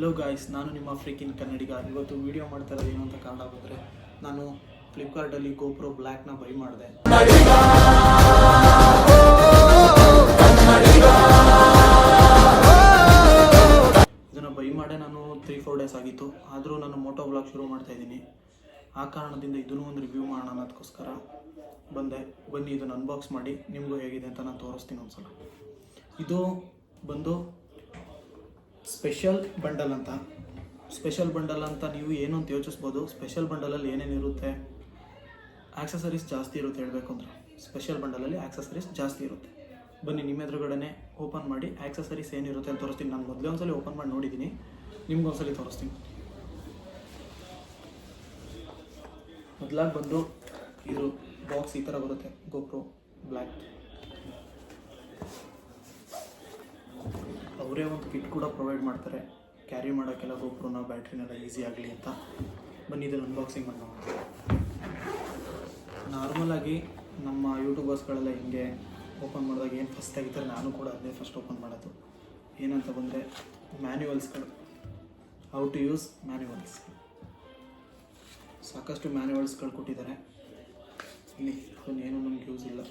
Hello guys ನಾನು ನಿಮ್ಮ freaking ಕನ್ನಡಿಗ. ಇವತ್ತು ವಿಡಿಯೋ ಮಾಡ್ತಾ ಇರೋದು ಏನು ಅಂತ ಕಾರಣ ಬಂದರೆ, ನಾನು ಫ್ಲಿಪ್ಕಾರ್ಟಲ್ಲಿ ಗೋಪ್ರೋ ಬ್ಲ್ಯಾಕ್ನ ಬೈ ಮಾಡಿದೆ. ಇದನ್ನು ಬೈ ಮಾಡೇ ನಾನು ತ್ರೀ ಫೋರ್ ಡೇಸ್ ಆಗಿತ್ತು. ಆದರೂ ನಾನು ಮೋಟೋ ಬ್ಲಾಗ್ ಶುರು ಮಾಡ್ತಾ ಇದ್ದೀನಿ. ಆ ಕಾರಣದಿಂದ ಇದನ್ನು ಒಂದು ರಿವ್ಯೂ ಮಾಡೋಣ ಅನ್ನೋದಕ್ಕೋಸ್ಕರ ಬಂದೆ. ಬನ್ನಿ, ಇದನ್ನು ಅನ್ಬಾಕ್ಸ್ ಮಾಡಿ. ನಿಮಗೂ ಹೇಗಿದೆ ಅಂತ ನಾನು ತೋರಿಸ್ತೀನಿ ಒಂದ್ಸಲ. ಇದು ಬಂದು ಸ್ಪೆಷಲ್ ಬಂಡಲ್ ಅಂತ. ಸ್ಪೆಷಲ್ ಬಂಡಲ್ ಅಂತ ನೀವು ಏನು ಅಂತ ಯೋಚಿಸ್ಬೋದು. ಸ್ಪೆಷಲ್ ಬಂಡಲಲ್ಲಿ ಏನೇನಿರುತ್ತೆ ಆಕ್ಸಸರೀಸ್ ಜಾಸ್ತಿ ಇರುತ್ತೆ ಹೇಳಬೇಕು ಅಂದರೆ. ಸ್ಪೆಷಲ್ ಬಂಡಲಲ್ಲಿ ಆಕ್ಸಸರೀಸ್ ಜಾಸ್ತಿ ಇರುತ್ತೆ. ಬನ್ನಿ, ನಿಮ್ಮ ಎದುರುಗಡೆ ಓಪನ್ ಮಾಡಿ ಆಕ್ಸಸರೀಸ್ ಏನಿರುತ್ತೆ ಅಂತ ತೋರಿಸ್ತೀನಿ. ನಾನು ಮೊದಲೇ ಒಂದ್ಸಲಿ ಓಪನ್ ಮಾಡಿ ನೋಡಿದ್ದೀನಿ ನಿಮ್ಗೊಂದ್ಸಲಿ ತೋರಿಸ್ತೀನಿ. ಮೊದಲಾಗಿ ಬಂದು ಇದು ಬಾಕ್ಸ್ ಈ ಥರ ಬರುತ್ತೆ. ಗೋಪ್ರೋ ಬ್ಲ್ಯಾಕ್ ಅವರೇ ಒಂದು ಕಿಟ್ ಕೂಡ ಪ್ರೊವೈಡ್ ಮಾಡ್ತಾರೆ. ಕ್ಯಾರಿ ಮಾಡೋಕ್ಕೆಲ್ಲ ಗೋಪ್ರೋನ ಬ್ಯಾಟ್ರಿನೆಲ್ಲ ಈಸಿ ಆಗಲಿ ಅಂತ. ಬನ್ನಿ ಇದನ್ನು ಅನ್ಬಾಕ್ಸಿಂಗ್ ಮಾಡೋಣ. ನಾರ್ಮಲಾಗಿ ನಮ್ಮ ಯೂಟ್ಯೂಬರ್ಸ್ಗಳೆಲ್ಲ ಹಿಂಗೆ ಓಪನ್ ಮಾಡಿದಾಗ ಏನು ಫಸ್ಟ್ ತೆಗಿತಾರೆ, ನಾನು ಕೂಡ ಅದನ್ನೇ ಫಸ್ಟ್ ಓಪನ್ ಮಾಡೋದು. ಏನಂತ ಬಂದರೆ ಮ್ಯಾನ್ಯುವಲ್ಸ್ಗಳು ಹೌ ಟು ಯೂಸ್ ಮ್ಯಾನ್ಯುವಲ್ಸ್ ಸಾಕಷ್ಟು ಮ್ಯಾನ್ಯುವಲ್ಸ್ಗಳು ಕೊಟ್ಟಿದ್ದಾರೆ. ಇಲ್ಲಿ, ಅದನ್ನೇನು ನಮ್ಗೆ ಯೂಸ್ ಇಲ್ಲ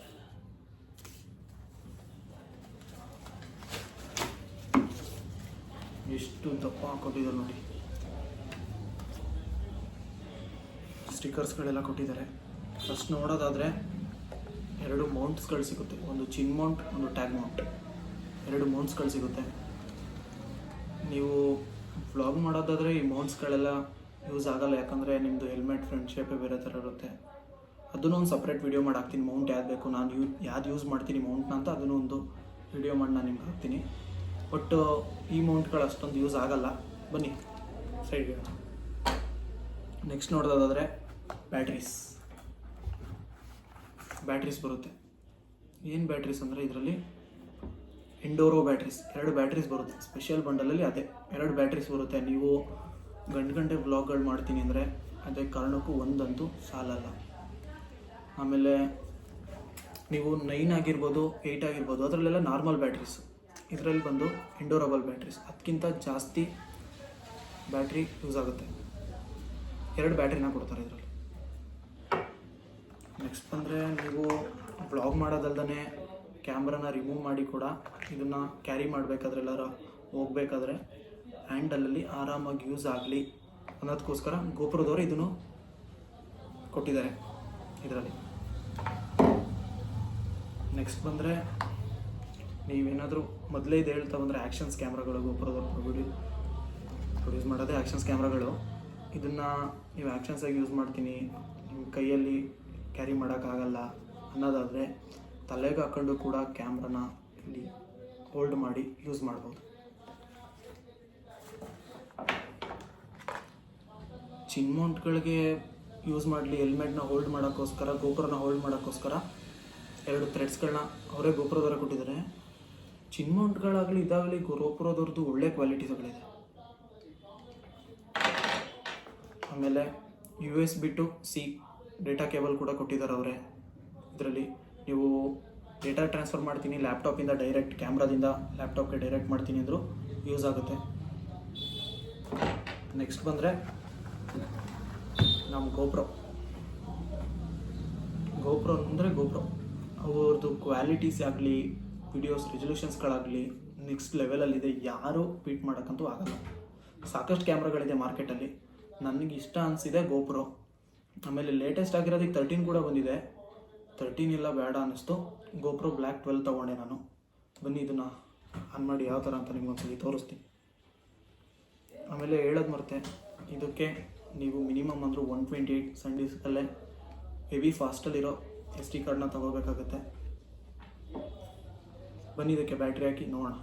ಎಷ್ಟು ದಪ್ಪ ಕೊಟ್ಟಿದ್ದಾರೆ ನೋಡಿ. ಸ್ಟಿಕರ್ಸ್ಗಳೆಲ್ಲ ಕೊಟ್ಟಿದ್ದಾರೆ. ಫಸ್ಟ್ ನೋಡೋದಾದರೆ ಎರಡು ಮೌಂಟ್ಸ್ಗಳು ಸಿಗುತ್ತೆ. ಒಂದು ಚಿನ್ ಮೌಂಟ್ ಒಂದು ಟ್ಯಾಗ್ ಮೌಂಟ್ ಎರಡು ಮೌಂಟ್ಸ್ಗಳು ಸಿಗುತ್ತೆ. ನೀವು ವ್ಲಾಗ್ ಮಾಡೋದಾದರೆ ಈ ಮೌಂಟ್ಸ್ಗಳೆಲ್ಲ ಯೂಸ್ ಆಗಲ್ಲ. ಯಾಕಂದರೆ ನಿಮ್ಮದು ಹೆಲ್ಮೆಟ್ ಫ್ರಂಟ್ ಶೇಪೇ ಬೇರೆ ಥರ ಇರುತ್ತೆ. ಅದನ್ನು ಒಂದು ಸಪ್ರೇಟ್ ವಿಡಿಯೋ ಮಾಡಿ ಹಾಕ್ತೀನಿ. ಮೌಂಟ್ ಯಾವ್ದು ಬೇಕು? ನಾನು ಯೂ ಯಾವ್ದು ಯೂಸ್ ಮಾಡ್ತೀನಿ ಮೌಂಟ್ನ ಅಂತ ಅದನ್ನು ಒಂದು ವಿಡಿಯೋ ಮಾಡಿ ನಾನು ನಿಮ್ಗೆ ಹಾಕ್ತೀನಿ. ಬಟ್ ಈ ಮೌಂಟ್ಗಳು ಅಷ್ಟೊಂದು ಯೂಸ್ ಆಗಲ್ಲ. ಬನ್ನಿ ಸೈಡ್ಗೆ ನೆಕ್ಸ್ಟ್ ನೋಡೋದಾದರೆ ಬ್ಯಾಟ್ರೀಸ್ ಬ್ಯಾಟ್ರೀಸ್ ಬರುತ್ತೆ. ಏನು ಬ್ಯಾಟ್ರೀಸ್ ಅಂದರೆ ಇದರಲ್ಲಿ ಇಂಡೋರೋ ಬ್ಯಾಟ್ರೀಸ್ ಎರಡು ಬ್ಯಾಟ್ರೀಸ್ ಬರುತ್ತೆ. ಸ್ಪೆಷಲ್ ಬಂಡಲಲ್ಲಿ ಅದೇ. ಎರಡು ಬ್ಯಾಟ್ರೀಸ್ ಬರುತ್ತೆ. ನೀವು ಗಂಟು ಗಂಟೆ ಬ್ಲಾಗ್ಗಳು ಮಾಡ್ತೀನಿ ಅಂದರೆ ಅದೇ ಕಾರಣಕ್ಕೂ ಒಂದಂತೂ ಸಾಲಲ್ಲ. ಆಮೇಲೆ ನೀವು ನೈನ್ ಆಗಿರ್ಬೋದು ಏಯ್ಟ್ ಆಗಿರ್ಬೋದು, ಅದರಲ್ಲೆಲ್ಲ ನಾರ್ಮಲ್ ಬ್ಯಾಟ್ರೀಸ್ ಇದರಲ್ಲಿ ಬಂದು ಇಂಡೋರಬಲ್ ಬ್ಯಾಟ್ರೀಸ್ ಅದಕ್ಕಿಂತ ಜಾಸ್ತಿ ಬ್ಯಾಟ್ರಿ ಯೂಸ್ ಆಗುತ್ತೆ. ಎರಡು ಬ್ಯಾಟ್ರಿನ ಕೊಡ್ತಾರೆ ಇದರಲ್ಲಿ. ನೆಕ್ಸ್ಟ್ ಬಂದರೆ ನೀವು ಬ್ಲಾಗ್ ಮಾಡೋದಲ್ದೇ ಕ್ಯಾಮ್ರಾನ ರಿಮೂವ್ ಮಾಡಿ ಕೂಡ ಇದನ್ನು ಕ್ಯಾರಿ ಮಾಡಬೇಕಾದ್ರೆ ಎಲ್ಲಾರ ಹೋಗ್ಬೇಕಾದ್ರೆ ಹ್ಯಾಂಡಲಲ್ಲಿ ಆರಾಮಾಗಿ ಯೂಸ್ ಆಗಲಿ ಅನ್ನೋದಕ್ಕೋಸ್ಕರ ಗೋಪುರದವರು ಇದನ್ನು ಕೊಟ್ಟಿದ್ದಾರೆ ಇದರಲ್ಲಿ. ನೆಕ್ಸ್ಟ್ ಬಂದರೆ ನೀವೇನಾದರೂ ಮೊದಲೇ ಇದು ಹೇಳ್ತಾ ಬಂದರೆ ಆ್ಯಕ್ಷನ್ಸ್ ಕ್ಯಾಮ್ರಾಗಳು ಗೋಪುರದವ್ರು ಪ್ರೊಡ್ಯೂಸ್ ಪ್ರೊಡ್ಯೂಸ್ ಮಾಡೋದೇ ಆ್ಯಕ್ಷನ್ಸ್ ಕ್ಯಾಮ್ರಾಗಳು ಇದನ್ನು ನೀವು ಆ್ಯಕ್ಷನ್ಸಾಗಿ ಯೂಸ್ ಮಾಡ್ತೀನಿ. ನಿಮ್ಮ ಕೈಯಲ್ಲಿ ಕ್ಯಾರಿ ಮಾಡೋಕ್ಕಾಗಲ್ಲ ಅನ್ನೋದಾದರೆ ತಲೆಗೆ ಹಾಕ್ಕೊಂಡು ಕೂಡ ಕ್ಯಾಮ್ರಾನ ಇಲ್ಲಿ ಹೋಲ್ಡ್ ಮಾಡಿ ಯೂಸ್ ಮಾಡ್ಬೋದು. ಚಿನ್ ಮೌಂಟ್ಗಳಿಗೆ ಯೂಸ್ ಮಾಡಲಿ ಹೆಲ್ಮೆಟ್ನ ಹೋಲ್ಡ್ ಮಾಡೋಕ್ಕೋಸ್ಕರ, ಗೋಪುರನ ಹೋಲ್ಡ್ ಮಾಡೋಕ್ಕೋಸ್ಕರ ಎರಡು ಥ್ರೆಡ್ಸ್ಗಳನ್ನ ಅವರೇ ಗೋಪುರದವರೇ ಕೊಟ್ಟಿದ್ದಾರೆ. ಚಿನ್ ಮೌಂಟ್ಗಳಾಗಲಿ ಇದಾಗಲಿ ಗೋಪುರದವ್ರದ್ದು ಒಳ್ಳೆ ಕ್ವಾಲಿಟೀಸ್ಗಳಿದೆ ಆಮೇಲೆ ಯು ಎಸ್ ಬಿಟ್ಟು ಸಿ ಡೇಟಾ ಕೇಬಲ್ ಕೂಡ ಕೊಟ್ಟಿದ್ದಾರೆ ಅವರೇ. ಇದರಲ್ಲಿ ನೀವು ಡೇಟಾ ಟ್ರಾನ್ಸ್ಫರ್ ಮಾಡ್ತೀನಿ ಲ್ಯಾಪ್ಟಾಪಿಂದ ಡೈರೆಕ್ಟ್ ಕ್ಯಾಮ್ರಾದಿಂದ ಲ್ಯಾಪ್ಟಾಪ್ಗೆ ಡೈರೆಕ್ಟ್ ಮಾಡ್ತೀನಿ ಅಂದರೂ ಯೂಸ್ ಆಗುತ್ತೆ. ನೆಕ್ಸ್ಟ್ ಬಂದರೆ ನಮ್ಮ ಗೋಪ್ರೋ ಗೋಪ್ರೋ ಅಂದರೆ ಗೋಪ್ರೋ ಅವ್ರದ್ದು ಕ್ವಾಲಿಟೀಸ್ ಆಗಲಿ ವಿಡಿಯೋಸ್ ರೆಸೊಲ್ಯೂಷನ್ಸ್ಗಳಾಗಲಿ ನೆಕ್ಸ್ಟ್ ಲೆವೆಲಲ್ಲಿದೆ ಯಾರೂ ಬೀಟ್ ಮಾಡೋಕ್ಕಂತೂ ಆಗಲ್ಲ. ಸಾಕಷ್ಟು ಕ್ಯಾಮ್ರಾಗಳಿದೆ ಮಾರ್ಕೆಟಲ್ಲಿ ನನಗೆ ಇಷ್ಟ ಅನಿಸಿದೆ ಗೋಪ್ರೋ. ಆಮೇಲೆ ಲೇಟೆಸ್ಟ್ ಆಗಿರೋದಕ್ಕೆ ತರ್ಟೀನ್ ಕೂಡ ಬಂದಿದೆ. ತರ್ಟೀನ್ ಇಲ್ಲ ಬೇಡ ಅನ್ನಿಸ್ತು. ಗೋಪ್ರೋ ಬ್ಲ್ಯಾಕ್ ಟ್ವೆಲ್ ತೊಗೊಂಡೆ ನಾನು. ಬನ್ನಿ ಇದನ್ನು ಆನ್ ಮಾಡಿ ಯಾವ ಥರ ಅಂತ ನಿಮ್ಗೊಂದ್ಸಲಿ ತೋರಿಸ್ತೀನಿ. ಆಮೇಲೆ ಹೇಳೋದು ಮರ್ತೆ, ಇದಕ್ಕೆ ನೀವು ಮಿನಿಮಮ್ ಅಂದರೂ ಒನ್ ಟ್ವೆಂಟಿ ಏಯ್ಟ್ ಸಂಡೀಸಲ್ಲೇ ಹೆವಿ ಫಾಸ್ಟಲ್ಲಿರೋ ಎಸ್ ಟಿ ಕಾರ್ಡ್ನ ತೊಗೋಬೇಕಾಗತ್ತೆ. ಬನ್ನಿ ಇದಕ್ಕೆ ಬ್ಯಾಟ್ರಿ ಹಾಕಿ ನೋಡೋಣ.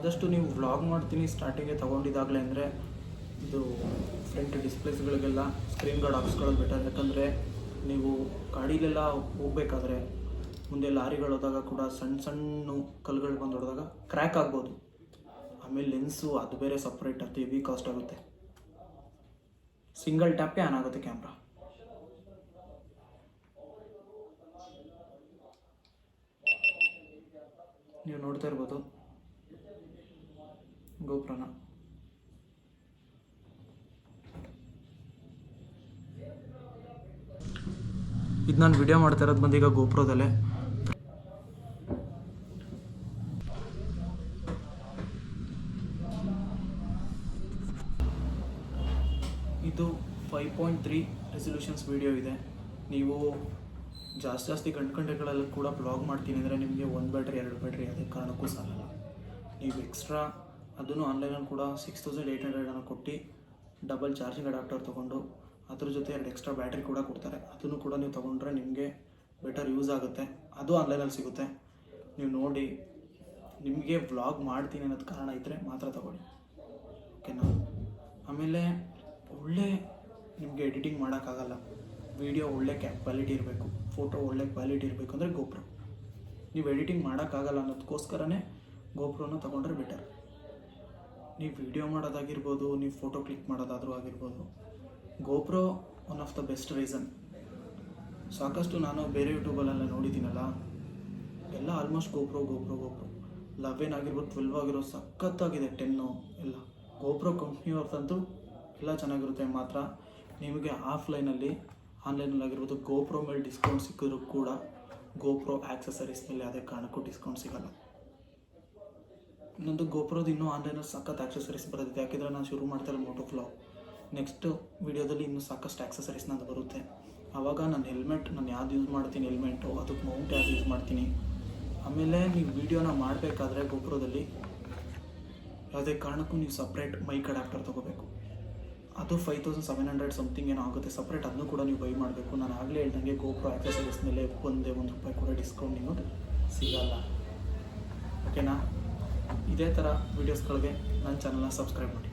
ಆದಷ್ಟು ನೀವು ವ್ಲಾಗ್ ಮಾಡ್ತೀನಿ ಸ್ಟಾರ್ಟಿಂಗೇ ತೊಗೊಂಡಿದ್ದಾಗಲೇ ಅಂದರೆ ಇದು ಫ್ರಂಟ್ ಡಿಸ್ಪ್ಲೇಸ್ಗಳಿಗೆಲ್ಲ ಸ್ಕ್ರೀನ್ ಗಾರ್ಡ್ ಹಾಕ್ಸ್ಕೊಳ್ಳೋದು ಬೆಟರ್ ಯಾಕಂದರೆ ನೀವು ಗಾಡಿಲೆಲ್ಲ ಹೋಗಬೇಕಾದ್ರೆ ಮುಂದೆ ಲಾರಿಗಳು ಹೋದಾಗ ಕೂಡ ಸಣ್ಣ ಸಣ್ಣ ಕಲ್ಲುಗಳು ಬಂದು ಹೊಡೆದಾಗ ಕ್ರ್ಯಾಕ್ ಆಗ್ಬೋದು. ಆಮೇಲೆ ಲೆನ್ಸು ಅದು ಬೇರೆ ಸಪ್ರೇಟ್ ಅದು ಹೆವಿ ಕಾಸ್ಟ್ ಆಗುತ್ತೆ. ಸಿಂಗಲ್ ಟ್ಯಾಪೇ ಆನ್ ಆಗುತ್ತೆ ಕ್ಯಾಮ್ರಾ ನೀವು ನೋಡ್ತಾ ಇರ್ಬೋದು. ಗೋಪುರನ. ಇದು ನಾನು ವಿಡಿಯೋ ಮಾಡ್ತಾ ಇರೋದು ಬಂದು ಈಗ ಗೋಪುರದಲ್ಲೇ. ಇದು five point three resolutions video ಇದೆ. ನೀವು ಜಾಸ್ತಿ ಜಾಸ್ತಿ ಗಂಟು ಗಂಟೆಗಳಲ್ಲಿ ಕೂಡ ಬ್ಲಾಗ್ ಮಾಡ್ತೀನಿ ಅಂದರೆ ನಿಮಗೆ ಒಂದು ಬ್ಯಾಟ್ರಿ ಎರಡು ಬ್ಯಾಟ್ರಿ ಅದೇ ಕಾರಣಕ್ಕೂ ಸಾಲಲ್ಲ. ನೀವು ಎಕ್ಸ್ಟ್ರಾ ಅದನ್ನು ಆನ್ಲೈನಲ್ಲಿ ಕೂಡ ಸಿಕ್ಸ್ ತೌಸಂಡ್ ಏಯ್ಟ್ ಹಂಡ್ರೆಡನ್ನು ಕೊಟ್ಟು ಡಬಲ್ ಚಾರ್ಜಿಂಗ್ ಅಡಾಪ್ಟರ್ ತೊಗೊಂಡು ಅದ್ರ ಜೊತೆ ಎರಡು ಎಕ್ಸ್ಟ್ರಾ ಬ್ಯಾಟ್ರಿ ಕೂಡ ಕೊಡ್ತಾರೆ. ಅದನ್ನು ಕೂಡ ನೀವು ತೊಗೊಂಡ್ರೆ ನಿಮಗೆ ಬೆಟರ್ ಯೂಸ್ ಆಗುತ್ತೆ. ಅದು ಆನ್ಲೈನಲ್ಲಿ ಸಿಗುತ್ತೆ. ನೀವು ನೋಡಿ, ನಿಮಗೆ ವ್ಲಾಗ್ ಮಾಡ್ತೀನಿ ಅನ್ನೋದು ಕಾರಣ ಇದ್ದರೆ ಮಾತ್ರ ತಗೊಳ್ಳಿ. ಓಕೆನಾ ಆಮೇಲೆ ಒಳ್ಳೆ ನಿಮಗೆ ಎಡಿಟಿಂಗ್ ಮಾಡೋಕ್ಕಾಗಲ್ಲ. ವಿಡಿಯೋ ಒಳ್ಳೆ ಕ್ಯಾ ಕ್ವಾಲಿಟಿ ಇರಬೇಕು. ಫೋಟೋ ಒಳ್ಳೆ ಕ್ವಾಲಿಟಿ ಇರಬೇಕು ಅಂದರೆ ಗೋಪ್ರೋ ನೀವು ಎಡಿಟಿಂಗ್ ಮಾಡೋಕ್ಕಾಗಲ್ಲ ಅನ್ನೋದಕ್ಕೋಸ್ಕರನೇ ಗೋಪ್ರೋನ ತೊಗೊಂಡ್ರೆ ಬೆಟರ್ ನೀವು ವಿಡಿಯೋ ಮಾಡೋದಾಗಿರ್ಬೋದು, ನೀವು ಫೋಟೋ ಕ್ಲಿಕ್ ಮಾಡೋದಾದರೂ ಆಗಿರ್ಬೋದು GoPro one of the best reason ಸಾಕಷ್ಟು ನಾನು ಬೇರೆ ಯೂಟ್ಯೂಬಲ್ಲೆಲ್ಲ ನೋಡಿದ್ದೀನಲ್ಲ, ಎಲ್ಲ almost GoPro GoPro GoPro eleven ಆಗಿರ್ಬೋದು ಟ್ವೆಲ್ವ್ ಆಗಿರೋ ಸಖತ್ತಾಗಿದೆ ಟೆನ್ನು ಎಲ್ಲ. ಗೋಪ್ರೋ ಕಂಪ್ನಿಯವ್ರದ್ದಂತೂ ಎಲ್ಲ ಚೆನ್ನಾಗಿರುತ್ತೆ ಮಾತ್ರ. ನಿಮಗೆ ಆಫ್ಲೈನಲ್ಲಿ ಆನ್ಲೈನಲ್ಲಿ ಆಗಿರ್ಬೋದು ಗೋಪ್ರೋ ಮೇಲೆ ಡಿಸ್ಕೌಂಟ್ ಸಿಕ್ಕಿದ್ರು ಕೂಡ ಗೋಪ್ರೋ ಆ್ಯಕ್ಸಸರೀಸ್ ಮೇಲೆ ಅದೇ ಕಾರಣಕ್ಕೂ ಡಿಸ್ಕೌಂಟ್ ಸಿಗಲ್ಲ. ಇನ್ನೊಂದು ಗೋಪ್ರೋದು ಇನ್ನೂ ಆನ್ಲೈನಲ್ಲಿ ಸಖತ್ ಆಕ್ಸಸರೀಸ್ ಬರೋದಿದೆ ಯಾಕೆಂದರೆ ನಾನು ಶುರು ಮಾಡ್ತಾರೆ ಮೋಟೋ ಫ್ಲಾಗ್ ನೆಕ್ಸ್ಟ್ ವಿಡಿಯೋದಲ್ಲಿ ಇನ್ನೂ ಸಾಕಷ್ಟು ಆಕ್ಸಸರೀಸ್ ನಂದು ಬರುತ್ತೆ. ಆವಾಗ ನಾನು ಹೆಲ್ಮೆಟ್ ನಾನು ಯಾವ್ದು ಯೂಸ್ ಮಾಡ್ತೀನಿ ಹೆಲ್ಮೆಟು ಅದಕ್ಕೆ ಮೌಂಟ್ ಯಾವ್ದು ಯೂಸ್ ಮಾಡ್ತೀನಿ. ಆಮೇಲೆ ನೀವು ವಿಡಿಯೋನ ಮಾಡಬೇಕಾದ್ರೆ ಗೋಪ್ರೋದಲ್ಲಿ ಯಾವುದೇ ಕಾರಣಕ್ಕೂ ನೀವು ಸಪ್ರೇಟ್ ಮೈಕ್ ಅಡಾಪ್ಟರ್ ತೊಗೋಬೇಕು. ಅದು five thousand seven hundred something ಏನೋ ಆಗುತ್ತೆ. ಸಪ್ರೇಟ್ ಅದನ್ನು ಕೂಡ ನೀವು ಬೈ ಮಾಡಬೇಕು. ನಾನು ಆಗಲೇ ಹೇಳ್ದಂಗೆ ಗೋಪ್ರೋ ಆಕ್ಸಸರೀಸ್ ಮೇಲೆ ಒಂದೇ ಒಂದು ರೂಪಾಯಿ ಕೂಡ ಡಿಸ್ಕೌಂಟ್ ನಿಮಗೆ ಸಿಗಲ್ಲ. ಓಕೆನಾ ಇದೇ ಥರ ವೀಡಿಯೋಸ್ಗಳಿಗೆ ನನ್ನ ಚಾನಲ್ನ ಸಬ್ಸ್ಕ್ರೈಬ್ ಮಾಡಿ